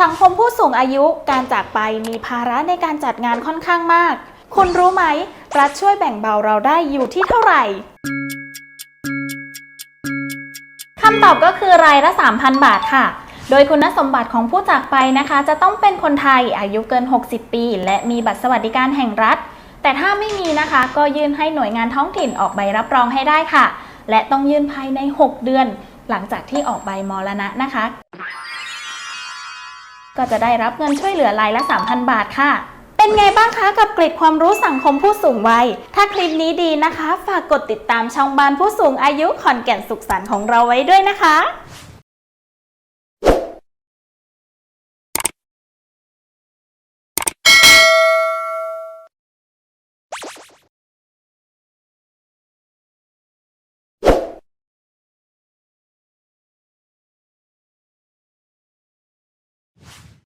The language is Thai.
สังคมผู้สูงอายุการจากไปมีภาระในการจัดงานค่อนข้างมาก คุณรู้ไหม รัฐช่วยแบ่งเบาเราได้อยู่ที่เท่าไหร่คำตอบก็คือรายละ 3,000 บาทค่ะ โดยคุณสมบัติของผู้จากไปนะคะ จะต้องเป็นคนไทยอายุเกิน 60 ปี และมีบัตรสวัสดิการแห่งรัฐ แต่ถ้าไม่มีนะคะ ก็ยื่นให้หน่วยงานท้องถิ่นออกใบรับรองให้ได้ค่ะ และต้องยื่นภายใน 6 เดือน หลังจากที่ออกใบมรณะนะคะ ก็จะได้รับเงินช่วยเหลือรายละ 3,000 บาทค่ะ เป็นไงบ้างคะกับกริดความรู้สังคมผู้สูงวัย ถ้าคลิปนี้ดีนะคะ ฝากกดติดตามช่องบ้านผู้สูงอายุขอนแก่นสุขสันต์ของเราไว้ด้วยนะคะ